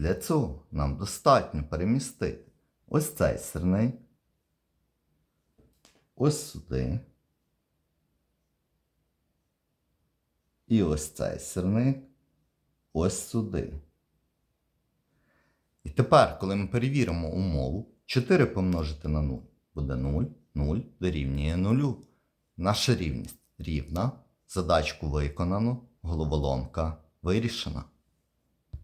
Для цього нам достатньо перемістити ось цей сирник, ось сюди. І ось цей сирник ось сюди. І тепер, коли ми перевіримо умову, 4 помножити на 0 буде 0, 0 дорівнює 0. Наша рівність рівна, задачку виконано, головоломка вирішена.